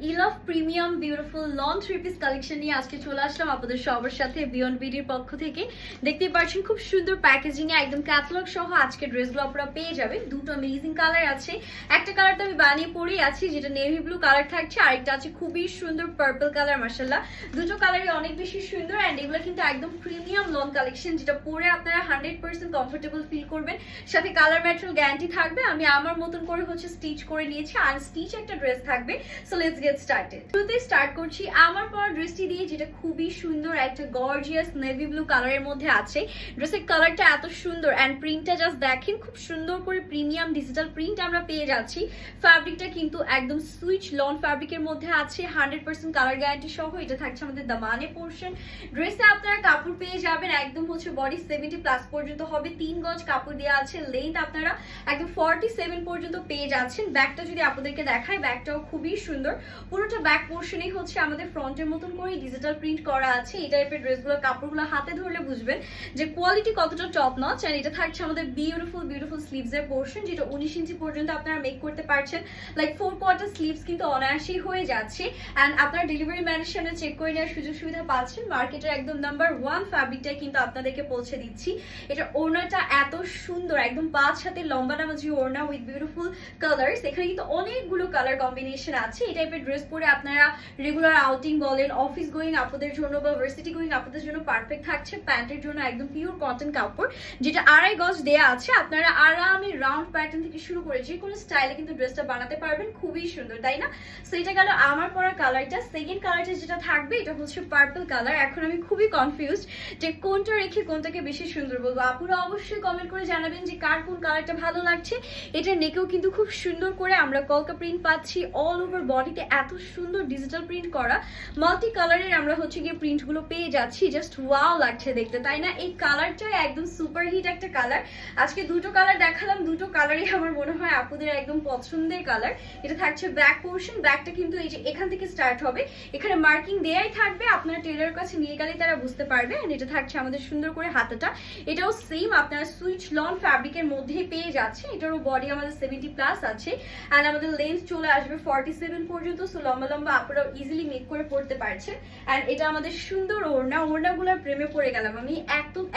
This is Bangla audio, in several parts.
ইলভ premium beautiful three piece collection নিয়ে আজকে চলে আসলাম আপনাদের সবার সাথে বিয়ন্ড বিডির পক্ষ থেকে। পাচ্ছেন, খুব সুন্দর একদম সহ আজকে ড্রেসগুলো আপনারা পেয়ে যাবেন। দুটো অ্যামেজিং কালার আছে। একটা কালার তো আমি বানিয়ে পরেই আছি, যেটা নেভি ব্লু কালার থাকছে, আরেকটা আছে খুবই সুন্দর পার্পল কালার মার্শাল্লাহ দুটো কালারই অনেক বেশি সুন্দর অ্যান্ড এগুলো কিন্তু একদম প্রিমিয়াম লং কালেকশন যেটা পরে আপনারা হান্ড্রেড পার্সেন্ট কমফোর্টেবল ফিল করবেন। সাথে কালার ম্যাটেরিয়াল গ্যারান্টি থাকবে। আমি আমার মতন করে হচ্ছে স্টিচ করে নিয়েছি। আর স্টিচ একটা ড্রেস থাকবে। সো লেটস গেট স্টার্টেড শুরুতে স্টার্ট করছি আমার পর ড্রেসটি দিয়ে, যেটা খুবই সুন্দর একটা গর্জিয়াস নেভি ব্লু কালারের মধ্যে আছে। ড্রেসের কালারটা এত সুন্দর অ্যান্ড প্রিন্টটা জাস্ট দেখেন, খুব সুন্দর করে প্রিমিয়াম ডিজিটাল প্রিন্ট আমরা পেয়ে যাচ্ছি। ফ্যাব্রিকটা কিন্তু একদম সুইচ লন ফ্যাব্রিকের মধ্যে আছে হান্ড্রেড পার্সেন্ট কালার গ্যারান্টি সহ, এটা থাকছে আমাদের দামানে পোর্শন ড্রেসে আপনারা কাপড় পেয়ে যাবেন, একদম হচ্ছে বডি সেভেন্টি প্লাস পর্যন্ত হবে, তিন গজ কাপড় দেওয়া আছে লেন্থ আপনারা একদম ফর্টি সেভেন পর্যন্ত পেয়ে যাচ্ছেন। ব্যাগটা যদি আপনাদেরকে দেখায় ব্যাগটাও খুবই সুন্দর। পুরোটা ব্যাক পোর্শনেই হচ্ছে আমাদের ফ্রন্টের মতন করে ডিজিটাল প্রিন্ট করা আছে। এই টাইপের ড্রেসগুলো কাপড়গুলো হাতে ধরলে বুঝবেন যে কোয়ালিটি কতটা টপ নচ আর এটা থাকছে আমাদের বিউটিফুল বিউটিফুল স্লিভস এর পোর্শন যেটা উনিশ ইঞ্চি পর্যন্ত আপনারা মেক করতে পারছেন। লাইক ফোর কোয়ার্টার স্লিভস কিন্তু অনায়াসেই হয়ে যাচ্ছে। অ্যান্ড আপনারা ডেলিভারি ম্যানের সামনে চেক করে নেওয়ার সুযোগ সুবিধা পাচ্ছেন। মার্কেটের একদম নাম্বার ওয়ান ফ্যাব্রিকটা কিন্তু আপনাদেরকে পৌঁছে দিচ্ছি। এটা ওড়নাটা এত সুন্দর, একদম পাঁচ হাতে লম্বা নামাজি ওড়না উইথ বিউটিফুল কালার্স এখানে কিন্তু অনেকগুলো কালার কম্বিনেশন আছে। এই টাইপের ড্রেস পরে আপনারা রেগুলার আউটিং বলেন অফিস গোয়িং আপনাদের জন্য বা ভার্সিটি গোয়িং আপনাদের জন্য পারফেক্ট থাকছে, প্যান্টের জন্য একদম পিওর কটন কাপড়, যেটা আড়াই গজ দেয়া আছে। আপনারা আরামে রাউন্ড প্যাটার্ন থেকে শুরু করে যে কোনো স্টাইলে কিন্তু ড্রেসটা বানাতে পারবেন, খুবই সুন্দর, তাই না? সো এটা গেল আমার পরা কালারটা সেকেন্ড কালারটা যেটা থাকবে, এটা হচ্ছে পার্পল কালার এখন আমি খুবই কনফিউজ যে কোনটা রেখে কোনটাকে বেশি সুন্দর বলব। আপুরা অবশ্যই কমেন্ট করে জানাবেন যে কার কোন কালারটা ভালো লাগছে। এটা নেকেও কিন্তু খুব সুন্দর করে আমরা কলকা প্রিন্ট পাচ্ছি অল ওভার বডিতে এত সুন্দর ডিজিটাল প্রিন্ট করা। মাল্টি কালারের আমরা হচ্ছে গিয়ে প্রিন্টগুলো পেয়ে যাচ্ছি। জাস্ট ওয়াও লাগছে দেখতে, তাই না? এই কালারটা একদম সুপার হিট একটা কালার আজকে দুটো কালার দেখালাম, দুটো কালারই আমার মনে হয় আপুদের একদম পছন্দের কালার এটা থাকছে ব্যাক পোর্শন ব্যাকটা কিন্তু এই যে এখান থেকে স্টার্ট হবে। এখানে মার্কিং দেয়াই থাকবে, আপনার টেলার কাছে নিয়ে গেলে তারা বুঝতে পারবে। And এটা থাকছে আমাদের সুন্দর করে হাতাটা। এটাও সেম আপনারা সুইচ লন ফ্যাব্রিকের মধ্যেই পেয়ে যাচ্ছে এটারও বডি আমাদের সেভেন্টি প্লাস আছে। অ্যান্ড আমাদের লেন্থ চলে আসবে ফর্টি সেভেন পর্যন্ত। সো লম্বা লম্বা ইজিলি মেক করে পড়তে অ্যান্ড এটা আমাদের সুন্দর ওড়না। ওড়নাগুলোর প্রেমে পড়ে গেলাম আমি।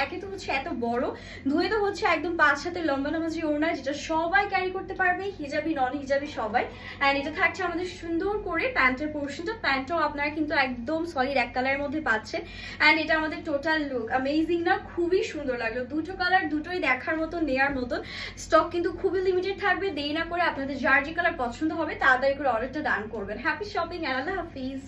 একে তো হচ্ছে এত বড়। ধুয়ে তো হচ্ছে একদম পাঁচ লম্বা লম্বা যে ওড়না, যেটা সবাই ক্যারি করতে পারবে হিজাবি নন হিজাবি সবাই। অ্যান্ড এটা থাকছে আমাদের সুন্দর করে প্যান্টের পোর্শনটা প্যান্টটাও আপনারা কিন্তু একদম সলিড এক কালারের মধ্যে পাচ্ছেন। অ্যান্ড এটা আমাদের টোটাল লুক অ্যামেজিং না? খুবই সুন্দর লাগল। দুটো কালার দুটোই দেখার মতো, নেয়ার মতন স্টক কিন্তু খুবই লিমিটেড থাকবে। দেরি না করে আপনাদের যার যে কালার পছন্দ হবে, তাড়াতাড়ি করে অর্ডারটা দান করবেন। Happy shopping and Allah Hafiz